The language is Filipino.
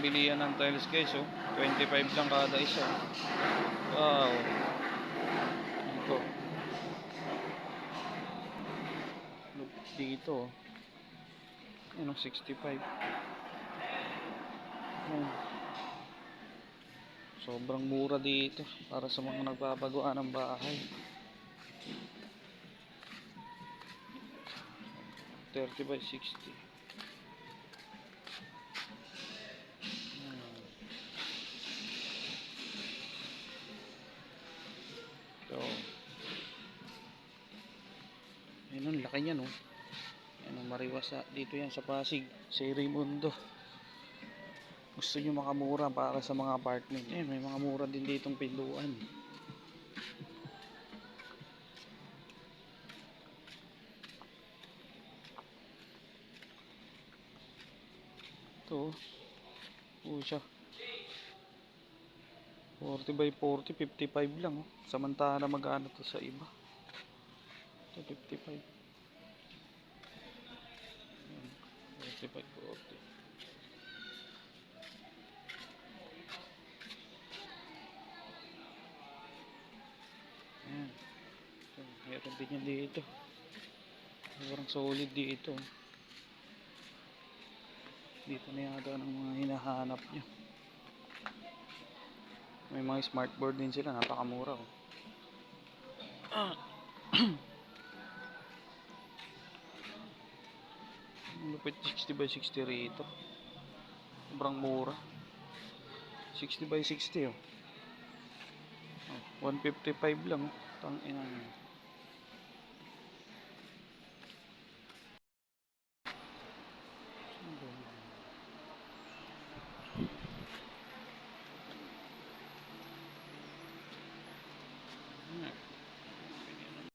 bilihan ng tiles guys oh. 25 lang kada isa. Wow. Ito. Look dito oh. Ano 65. Ayan. Sobrang mura dito para sa mga nagpapagawa ng bahay. 30 by 60. Ayun, ang laki niya, no? Yan ang mariwasa. Dito yan sa Pasig. Sa Raimundo. Gusto nyo makamura para sa mga apartment. Eh, may mga mura din ditong pinduan. Ito. Oh, siya. 40 by 40, 55 lang. Oh. Samantala magkano to sa iba. Ito, 55. Ayan, 40 by 40. Ayan. So, meron din yan dito. Sobrang solid dito. Dito na yata ng mga hinahanap nyo. May mga smartboard din sila, napakamura oh. Lupit 60 by 60 rito. Sobrang mura. 60 by 60 oh. oh 155 lang. Tang ina. Hmm.